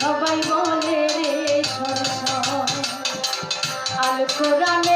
সবাই বলে রে সরসর। আল কোরআন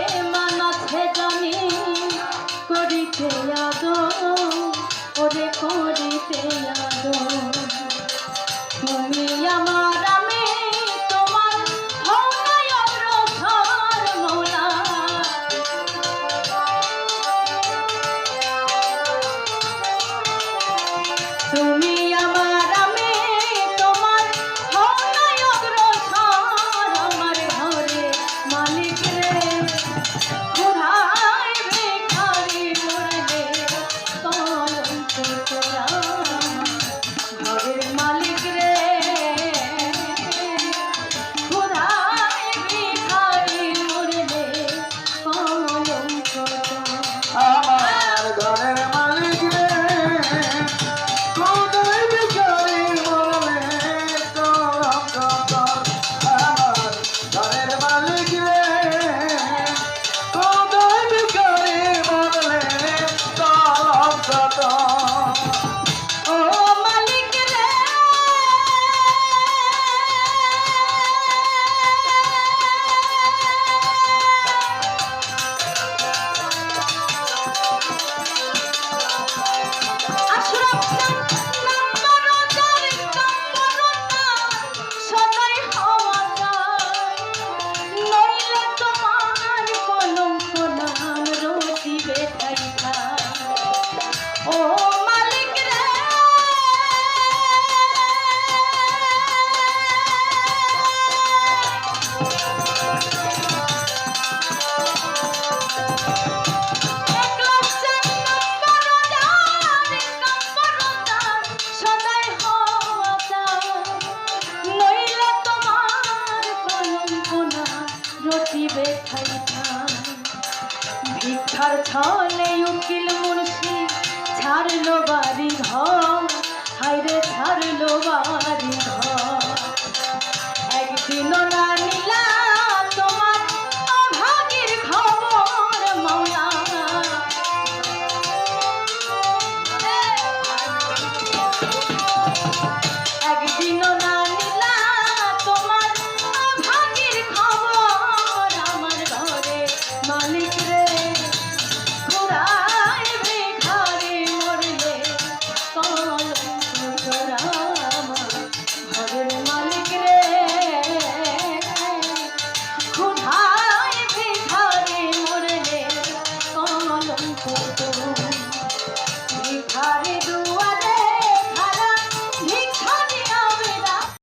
প্রেম কথার ছলে উকিল মুন্সি ছাড়লো বাড়ি ঘর হাইরে ছাড়লো বাড়ি